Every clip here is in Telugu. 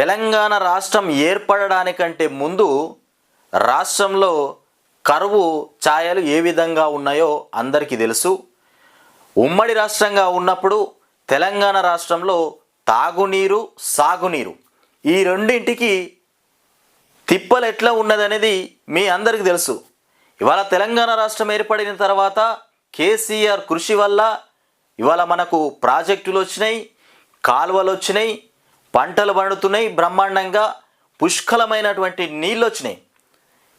తెలంగాణ రాష్ట్రం ఏర్పడడానికంటే ముందు రాష్ట్రంలో కరువు ఛాయలు ఏ విధంగా ఉన్నాయో అందరికీ తెలుసు. ఉమ్మడి రాష్ట్రంగా ఉన్నప్పుడు తెలంగాణ రాష్ట్రంలో తాగునీరు సాగునీరు ఈ రెండింటికి తిప్పలు ఎట్లా ఉన్నదనేది మీ అందరికీ తెలుసు. ఇవాళ తెలంగాణ రాష్ట్రం ఏర్పడిన తర్వాత కేసీఆర్ కృషి వల్ల ఇవాళ మనకు ప్రాజెక్టులు వచ్చినాయి కాలువలు వచ్చినాయి పంటలు పండుతున్నాయి బ్రహ్మాండంగా పుష్కలమైనటువంటి నీళ్ళు వచ్చినాయి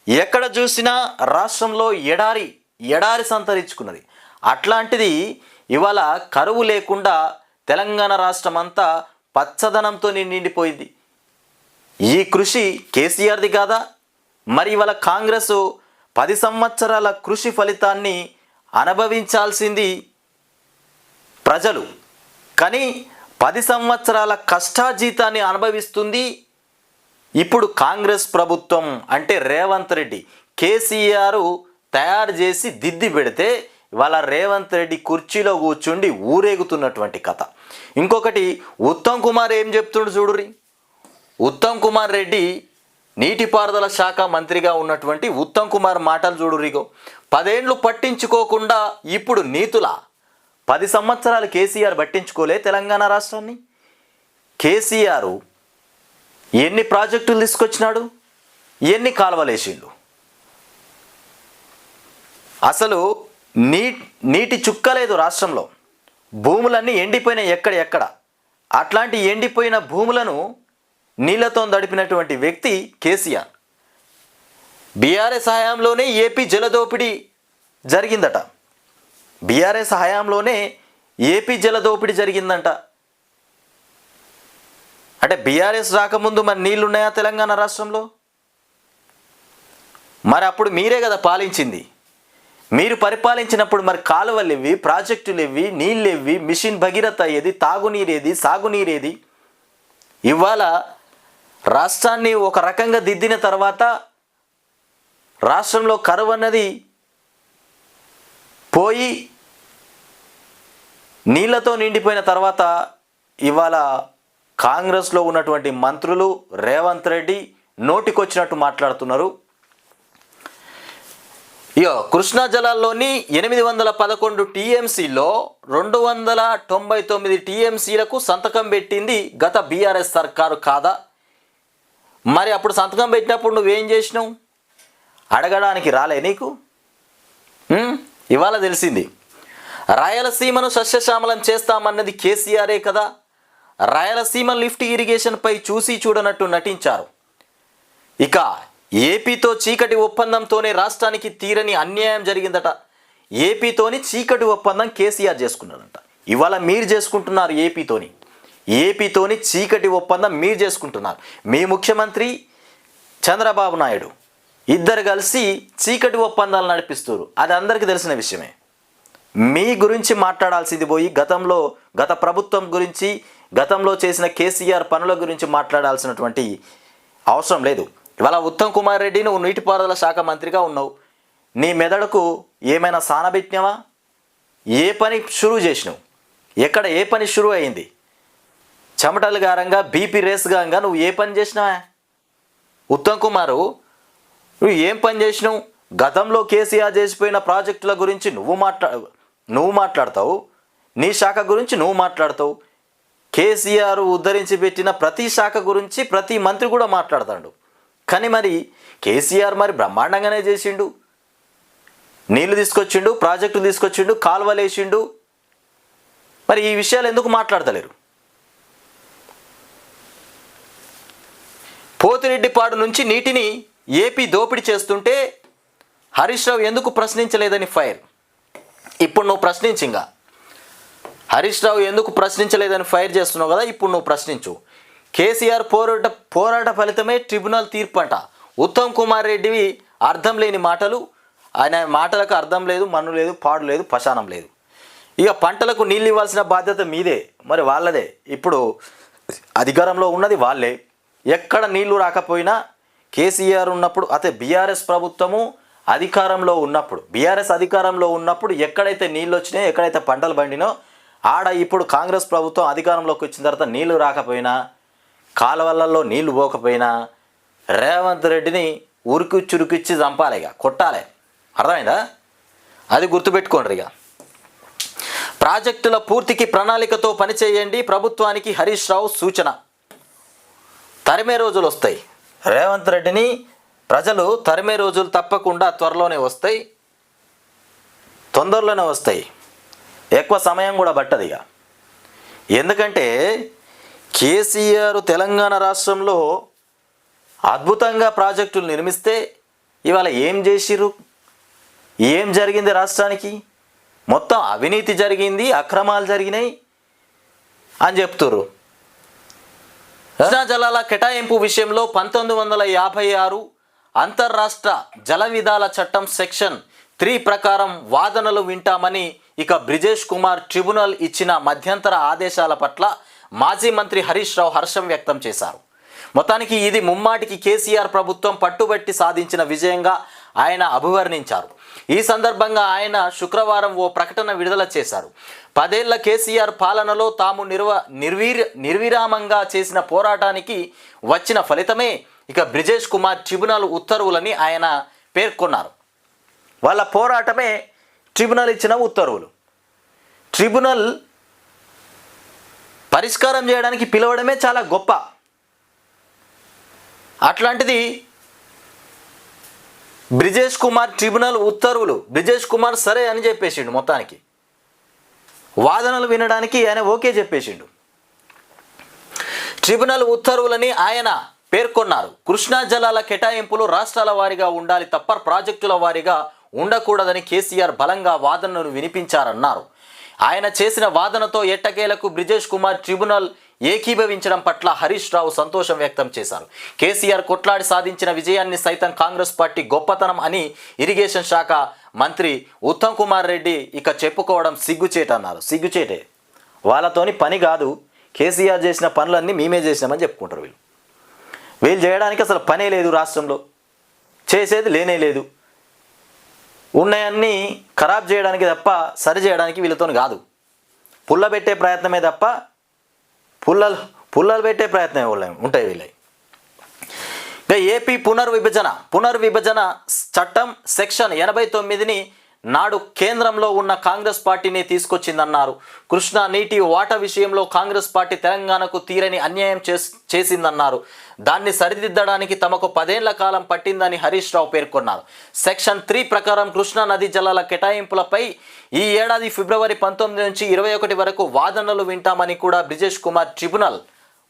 ఎక్కడ చూసినా రాష్ట్రంలో ఎడారి ఎడారి సంతరించుకున్నది. అట్లాంటిది ఇవాళ కరువు లేకుండా తెలంగాణ రాష్ట్రం అంతా పచ్చదనంతో నిండిపోయింది. ఈ కృషి కేసీఆర్ది కాదా? మరి ఇవాళ కాంగ్రెస్ పది సంవత్సరాల కృషి ఫలితాన్ని అనుభవించాల్సింది ప్రజలు. కానీ పది సంవత్సరాల కష్టాజీతాన్ని అనుభవిస్తుంది ఇప్పుడు కాంగ్రెస్ ప్రభుత్వం అంటే రేవంత్ రెడ్డి. కేసీఆర్ తయారు చేసి దిద్ది పెడితే ఇవాళ రేవంత్ రెడ్డి కుర్చీలో కూర్చుండి ఊరేగుతున్నటువంటి కథ. ఇంకొకటి ఉత్తమ్ కుమార్ ఏం చెప్తుండు చూడురి ఉత్తమ్ కుమార్ రెడ్డి నీటిపారుదల శాఖ మంత్రిగా ఉన్నటువంటి ఉత్తమ్ కుమార్ మాటలు చూడురిగో పదేండ్లు పట్టించుకోకుండా ఇప్పుడు నీతుల పది సంవత్సరాలు కేసీఆర్ పట్టించుకోలే తెలంగాణ రాష్ట్రాన్ని? కేసీఆర్ ఎన్ని ప్రాజెక్టులు తీసుకొచ్చినాడు? ఎన్ని కాలువలేసిండు? అసలు నీ నీటి చుక్క లేదు రాష్ట్రంలో. భూములన్నీ ఎండిపోయినాయి ఎక్కడ ఎక్కడ. అట్లాంటి ఎండిపోయిన భూములను నీళ్ళతో దడిపినటువంటి వ్యక్తి కేసీఆర్. బీఆర్ఎస్ హయాంలోనే ఏపీ జలదోపిడీ జరిగిందట. బీఆర్ఎస్ హయాంలోనే ఏపీ జల దోపిడీ జరిగిందంట. అంటే బీఆర్ఎస్ రాకముందు మరి నీళ్ళున్నాయా తెలంగాణ రాష్ట్రంలో? మరి అప్పుడు మీరే కదా పాలించింది. మీరు పరిపాలించినప్పుడు మరి కాలువలు ఇవి ప్రాజెక్టులు ఇవి నీళ్ళు ఇవి మిషన్ భగీరథ ఏది తాగునీరేది సాగునీరేది. ఇవాళ రాష్ట్రాన్ని ఒక రకంగా దిద్దిన తర్వాత రాష్ట్రంలో కరువు అన్నది పోయి నీళ్ళతో నిండిపోయిన తర్వాత ఇవాళ కాంగ్రెస్లో ఉన్నటువంటి మంత్రులు రేవంత్ రెడ్డి నోటికొచ్చినట్టు మాట్లాడుతున్నారు. ఇయో కృష్ణా జలాల్లోని ఎనిమిది వందల పదకొండు టీఎంసీలో రెండు వందల తొంభై తొమ్మిది టీఎంసీలకు సంతకం పెట్టింది గత బీఆర్ఎస్ సర్కారు కాదా? మరి అప్పుడు సంతకం పెట్టినప్పుడు నువ్వేం చేసినావు? అడగడానికి రాలే నీకు? ఇవాళ తెలిసింది. రాయలసీమను సస్యశ్యామలం చేస్తామన్నది కేసీఆరే కదా. రాయలసీమ లిఫ్ట్ ఇరిగేషన్పై చూసి చూడనట్టు నటించారు. ఇక ఏపీతో చీకటి ఒప్పందంతోనే రాష్ట్రానికి తీరని అన్యాయం జరిగిందట. ఏపీతోని చీకటి ఒప్పందం కేసీఆర్ చేసుకున్నాడంట. ఇవాళ మీరు చేసుకుంటున్నారు ఏపీతోని. ఏపీతోని చీకటి ఒప్పందం మీరు చేసుకుంటున్నారు. మీ ముఖ్యమంత్రి చంద్రబాబు నాయుడు ఇద్దరు కలిసి చీకటి ఒప్పందాలు నడిపిస్తారు అది అందరికీ తెలిసిన విషయమే. మీ గురించి మాట్లాడాల్సింది పోయి గతంలో గత ప్రభుత్వం గురించి గతంలో చేసిన కేసీఆర్ పనుల గురించి మాట్లాడాల్సినటువంటి అవసరం లేదు. ఇవాళ ఉత్తమ్ కుమార్ రెడ్డి నువ్వు నీటిపారుదల శాఖ మంత్రిగా ఉన్నావు. నీ మెదడుకు ఏమైనా సానబెట్టినావా ఏ పని షురూ చేసినావు? ఎక్కడ ఏ పని షురూ అయింది? చెమటలు గారంగా బీపీ రేస్ గారంగా నువ్వు ఏ పని చేసినావా? ఉత్తమ్ కుమారు నువ్వు ఏం పని చేసినావు? గతంలో కేసీఆర్ చేసిపోయిన ప్రాజెక్టుల గురించి నువ్వు మాట్లా నువ్వు మాట్లాడతావు నీ శాఖ గురించి నువ్వు మాట్లాడతావు. కేసీఆర్ ఉద్ధరించి పెట్టిన ప్రతి శాఖ గురించి ప్రతి మంత్రి కూడా మాట్లాడతాడు. కానీ మరి కేసీఆర్ మరి బ్రహ్మాండంగానే చేసిండు. నీళ్ళు తీసుకొచ్చిండు ప్రాజెక్టులు తీసుకొచ్చిండు కాలువలు మరి ఈ విషయాలు ఎందుకు మాట్లాడతలేరు? పోతిరెడ్డిపాడు నుంచి నీటిని ఏపీ దోపిడీ చేస్తుంటే హరీష్ రావు ఎందుకు ప్రశ్నించలేదని ఫైర్? ఇప్పుడు నువ్వు ప్రశ్నించి ఇంకా. హరీష్ రావు ఎందుకు ప్రశ్నించలేదని ఫైర్ చేస్తున్నావు కదా ఇప్పుడు నువ్వు ప్రశ్నించు. కేసీఆర్ పోరాట పోరాట ఫలితమే ట్రిబ్యునల్ తీర్పు అంట ఉత్తమ్ కుమార్ రెడ్డివి అర్థం లేని మాటలు ఆయన మాటలకు అర్థం లేదు మన్ను లేదు పాడు లేదు పశానం లేదు. ఇక పంటలకు నీళ్ళు ఇవ్వాల్సిన బాధ్యత మీదే మరి వాళ్ళదే. ఇప్పుడు అధికారంలో ఉన్నది వాళ్ళే. ఎక్కడ నీళ్ళు రాకపోయినా కేసీఆర్ ఉన్నప్పుడు అదే బీఆర్ఎస్ ప్రభుత్వము అధికారంలో ఉన్నప్పుడు బీఆర్ఎస్ అధికారంలో ఉన్నప్పుడు ఎక్కడైతే నీళ్ళు వచ్చినాయో ఎక్కడైతే పంటలు పండినో ఆడ ఇప్పుడు కాంగ్రెస్ ప్రభుత్వం అధికారంలోకి వచ్చిన తర్వాత నీళ్ళు రాకపోయినా కాలువలలో నీళ్ళు పోకపోయినా రేవంత్ రెడ్డిని ఉరికి చురుకిచ్చి చంపాలి ఇక కొట్టాలి. అర్థమైందా? అది గుర్తుపెట్టుకోండి ఇక. ప్రాజెక్టుల పూర్తికి ప్రణాళికతో పనిచేయండి ప్రభుత్వానికి హరీష్ రావు సూచన. తరిమే రోజులు వస్తాయి. రేవంత్ రెడ్డిని ప్రజలు తరిమే రోజులు తప్పకుండా త్వరలోనే వస్తాయి తొందరలోనే వస్తాయి. ఎక్కువ సమయం కూడా పట్టదు ఇక. ఎందుకంటే కేసీఆర్ తెలంగాణ రాష్ట్రంలో అద్భుతంగా ప్రాజెక్టులు నిర్మిస్తే ఇవాళ ఏం చేసిర్రు? ఏం జరిగింది రాష్ట్రానికి? మొత్తం అవినీతి జరిగింది అక్రమాలు జరిగినాయి అని చెప్తుర్రు. కృష్ణా జలాల కేటాయింపు విషయంలో పంతొమ్మిది వందల యాభై ఆరు అంతర్రాష్ట్ర జల విధాల చట్టం సెక్షన్ త్రీ ప్రకారం వాదనలు వింటామని ఇక బ్రిజేష్ కుమార్ ట్రిబ్యునల్ ఇచ్చిన మధ్యంతర ఆదేశాల పట్ల మాజీ మంత్రి హరీష్ రావు హర్షం వ్యక్తం చేశారు. మొత్తానికి ఇది ముమ్మాటికి కేసీఆర్ ప్రభుత్వం పట్టుబట్టి సాధించిన విజయంగా ఆయన అభివర్ణించారు. ఈ సందర్భంగా ఆయన శుక్రవారం ఓ ప్రకటన విడుదల చేశారు. పదేళ్ళ కేసీఆర్ పాలనలో తాము నిర్వ నిర్వీర్ నిర్విరామంగా చేసిన పోరాటానికి వచ్చిన ఫలితమే ఇక బ్రిజేష్ కుమార్ ట్రిబ్యునల్ ఉత్తర్వులని ఆయన పేర్కొన్నారు. వాళ్ళ పోరాటమే ట్రిబ్యునల్ ఇచ్చిన ఉత్తర్వులు. ట్రిబ్యునల్ పరిష్కారం చేయడానికి పిలవడమే చాలా గొప్ప. అట్లాంటిది బ్రిజేష్ కుమార్ ట్రిబ్యునల్ ఉత్తర్వులు బ్రిజేష్ కుమార్ సరే అని చెప్పేసిండు మొత్తానికి. వాదనలు వినడానికి ఆయన ఓకే చెప్పేసిండు. ట్రిబ్యునల్ ఉత్తర్వులని ఆయన పేర్కొన్నారు. కృష్ణా జలాల కేటాయింపులు రాష్ట్రాల వారీగా ఉండాలి తప్ప ప్రాజెక్టుల వారీగా ఉండకూడదని కేసీఆర్ బలంగా వాదనను వినిపించారన్నారు. ఆయన చేసిన వాదనతో ఎట్టకేలకు బ్రిజేష్ కుమార్ ట్రిబ్యునల్ ఏకీభవించడం పట్ల హరీష్ రావు సంతోషం వ్యక్తం చేశారు. కేసీఆర్ కొట్లాడి సాధించిన విజయాన్ని సైతం కాంగ్రెస్ పార్టీ గొప్పతనం అని ఇరిగేషన్ శాఖ మంత్రి ఉత్తమ్ కుమార్ రెడ్డి ఇక చెప్పుకోవడం సిగ్గుచేటన్నారు. సిగ్గుచేటే. వాళ్ళతోని పని కాదు. కేసీఆర్ చేసిన పనులన్నీ మేమే చేసినామని చెప్పుకుంటారు వీళ్ళు. వీళ్ళు చేయడానికి అసలు పనే లేదు రాష్ట్రంలో. చేసేది లేనే లేదు. ఉన్నాయన్నీ ఖరాబ్ చేయడానికి తప్ప సరి చేయడానికి వీళ్ళతో కాదు. పుల్ల పెట్టే ప్రయత్నమే తప్ప పుల్లలు పుల్లలు పెట్టే ప్రయత్నమే వాళ్ళవి ఉంటాయి వీళ్ళవి. ఏపీ పునర్విభజన పునర్విభజన చట్టం సెక్షన్ ఎనభై తొమ్మిదిని నాడు కేంద్రంలో ఉన్న కాంగ్రెస్ పార్టీని తీసుకొచ్చిందన్నారు. కృష్ణా నీటి వాటా విషయంలో కాంగ్రెస్ పార్టీ తెలంగాణకు తీరని అన్యాయం చేస్ చేసిందన్నారు. దాన్ని సరిదిద్దడానికి తమకు పదేళ్ళ కాలం పట్టిందని హరీష్ రావు పేర్కొన్నారు. సెక్షన్ త్రీ ప్రకారం కృష్ణా నది జలాల కేటాయింపులపై ఈ ఏడాది ఫిబ్రవరి పంతొమ్మిది నుంచి ఇరవై ఒకటి వరకు వాదనలు వింటామని కూడా బ్రిజేష్ కుమార్ ట్రిబ్యునల్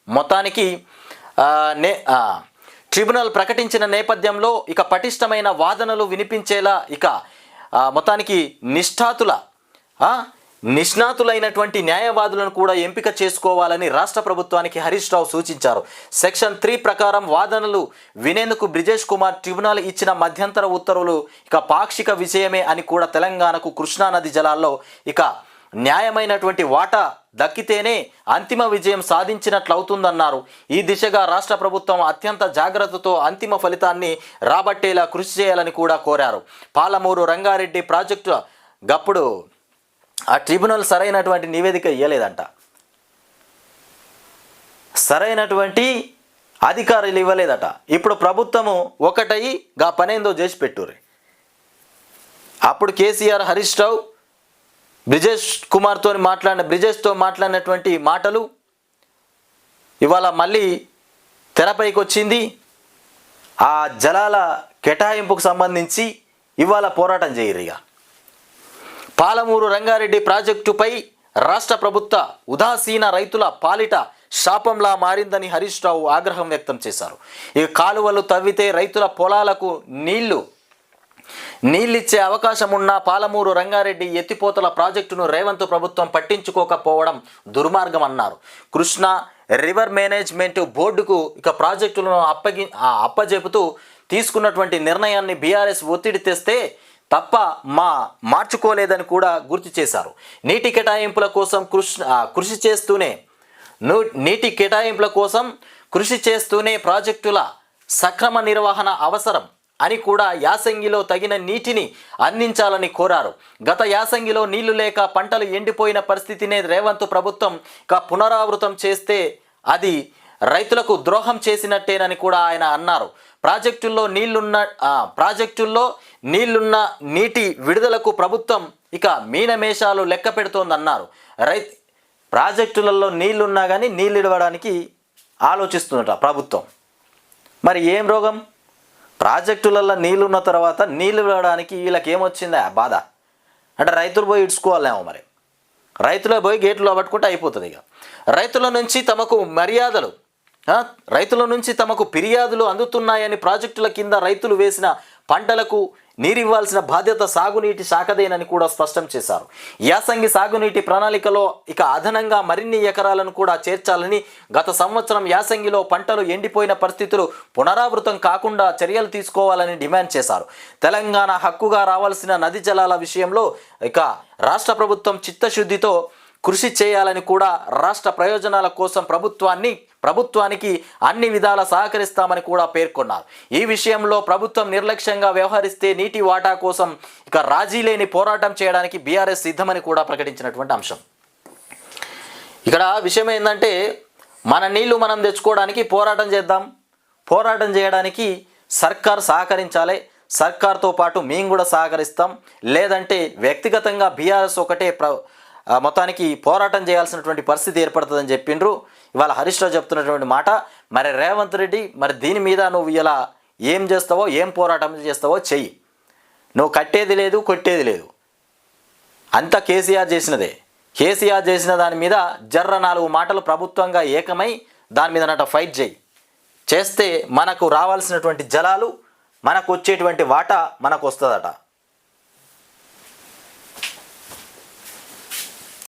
మొత్తానికి నే ట్రిబ్యునల్ ప్రకటించిన నేపథ్యంలో ఇక పటిష్టమైన వాదనలు వినిపించేలా ఇక మొత్తానికి నిష్ఠాతుల నిష్ణాతులైనటువంటి న్యాయవాదులను కూడా ఎంపిక చేసుకోవాలని రాష్ట్ర ప్రభుత్వానికి హరీష్ రావు సూచించారు. సెక్షన్ త్రీ ప్రకారం వాదనలు వినేందుకు బ్రిజేష్ కుమార్ ట్రిబ్యునల్ ఇచ్చిన మధ్యంతర ఉత్తర్వులు ఇక పాక్షిక విషయమే అని కూడా తెలంగాణకు కృష్ణానది జలాల్లో ఇక న్యాయమైనటువంటి వాటా దక్కితేనే అంతిమ విజయం సాధించినట్లవుతుందన్నారు. ఈ దిశగా రాష్ట్ర ప్రభుత్వం అత్యంత జాగ్రత్తతో అంతిమ ఫలితాన్ని రాబట్టేలా కృషి చేయాలని కూడా కోరారు. పాలమూరు రంగారెడ్డి ప్రాజెక్టు గప్పుడు ఆ ట్రిబ్యునల్ సరైనటువంటి నివేదిక ఇవ్వలేదంట సరైనటువంటి అధికారులు ఇవ్వలేదట. ఇప్పుడు ప్రభుత్వము ఒకటై గా పనేందో చేసి పెట్టుర్రి. అప్పుడు కేసీఆర్ హరీష్ రావు బ్రిజేష్ కుమార్తో మాట్లాడిన బ్రిజేష్తో మాట్లాడినటువంటి మాటలు ఇవాళ మళ్ళీ తెరపైకి వచ్చింది ఆ జలాల కేటాయింపుకు సంబంధించి ఇవాళ పోరాటం చేయరిగా పాలమూరు రంగారెడ్డి ప్రాజెక్టుపై రాష్ట్ర ప్రభుత్వ ఉదాసీన రైతుల పాలిట శాపంలా మారిందని హరీష్ రావు ఆగ్రహం వ్యక్తం చేశారు. ఈ కాలువలు తవ్వితే రైతుల పొలాలకు నీళ్ళు నీళ్ళిచ్చే అవకాశం ఉన్న పాలమూరు రంగారెడ్డి ఎత్తిపోతల ప్రాజెక్టును రేవంత్ ప్రభుత్వం పట్టించుకోకపోవడం దుర్మార్గం అన్నారు కృష్ణ రివర్ మేనేజ్మెంట్ బోర్డుకు ఇక ప్రాజెక్టులను అప్పగి అప్పజెపుతూ తీసుకున్నటువంటి నిర్ణయాన్ని బీఆర్ఎస్ ఒత్తిడి తెస్తే తప్ప మా మార్చుకోలేదని కూడా గుర్తు చేశారు. నీటి కేటాయింపుల కోసం కృషి కృషి చేస్తూనే నీటి కేటాయింపుల కోసం కృషి చేస్తూనే ప్రాజెక్టుల సక్రమ నిర్వహణ అవసరం. అని కూడా యాసంగిలో తగిన నీటిని అందించాలని కోరారు. గత యాసంగిలో నీళ్ళు లేక పంటలు ఎండిపోయిన పరిస్థితినే రేవంత్ ప్రభుత్వం ఇక పునరావృతం చేస్తే అది రైతులకు ద్రోహం చేసినట్టేనని కూడా ఆయన అన్నారు. ప్రాజెక్టుల్లో నీళ్ళున్న ప్రాజెక్టుల్లో నీళ్ళున్న నీటి విడుదలకు ప్రభుత్వం ఇక మీనమేషాలు లెక్క పెడుతోందన్నారు. రై ప్రాజెక్టులలో నీళ్ళున్నా కానీ నీళ్ళు ఇవ్వడానికి ఆలోచిస్తుందట ప్రభుత్వం. మరి ఏం రోగం? ప్రాజెక్టులలో నీళ్ళు ఉన్న తర్వాత నీళ్ళు ఇవ్వడానికి వీళ్ళకి ఏమొచ్చిందా బాధ? అంటే రైతులు పోయి ఇడ్చుకోవాలేమో మరి. రైతులు పోయి గేట్లో పట్టుకుంటే అయిపోతుంది ఇక. రైతుల నుంచి తమకు మర్యాదలు రైతుల నుంచి తమకు ఫిర్యాదులు అందుతున్నాయని ప్రాజెక్టుల కింద రైతులు వేసిన పంటలకు నీరివ్వాల్సిన బాధ్యత సాగునీటి శాఖదేనని కూడా స్పష్టం చేశారు. యాసంగి సాగునీటి ప్రణాళికలో ఇక అదనంగా మరిన్ని ఎకరాలను కూడా చేర్చాలని గత సంవత్సరం యాసంగిలో పంటలు ఎండిపోయిన పరిస్థితులు పునరావృతం కాకుండా చర్యలు తీసుకోవాలని డిమాండ్ చేశారు. తెలంగాణ హక్కుగా రావాల్సిన నది జలాల విషయంలో ఇక రాష్ట్ర ప్రభుత్వం చిత్తశుద్ధితో కృషి చేయాలని కూడా రాష్ట్ర ప్రయోజనాల కోసం ప్రభుత్వాన్ని ప్రభుత్వానికి అన్ని విధాల సహకరిస్తామని కూడా పేర్కొన్నారు. ఈ విషయంలో ప్రభుత్వం నిర్లక్ష్యంగా వ్యవహరిస్తే నీటి వాటా కోసం ఇక రాజీ లేని పోరాటం చేయడానికి బీఆర్ఎస్ సిద్ధమని కూడా ప్రకటించినటువంటి అంశం. ఇక్కడ విషయం ఏంటంటే మన నీళ్ళు మనం తెచ్చుకోవడానికి పోరాటం చేద్దాం. పోరాటం చేయడానికి సర్కార్ సహకరించాలి. సర్కార్తో పాటు మేము కూడా సహకరిస్తాం. లేదంటే వ్యక్తిగతంగా బీఆర్ఎస్ ఒకటే ప్ర మొత్తానికి పోరాటం చేయాల్సినటువంటి పరిస్థితి ఏర్పడుతుందని చెప్పిండ్రు. ఇవాళ హరీష్ రావు చెప్తున్నటువంటి మాట మరి రేవంత్ రెడ్డి మరి దీని మీద నువ్వు ఇలా ఏం చేస్తావో ఏం పోరాటం చేస్తావో చెయ్యి. నువ్వు కట్టేది లేదు కొట్టేది లేదు. అంతా కేసీఆర్ చేసినదే. కేసీఆర్ చేసిన దాని మీద జర్ర నాలుగు మాటలు ప్రభుత్వంగా ఏకమై దాని మీద నట ఫైట్ చేయి. చేస్తే మనకు రావాల్సినటువంటి జలాలు మనకు వచ్చేటువంటి వాటా మనకు వస్తుందట.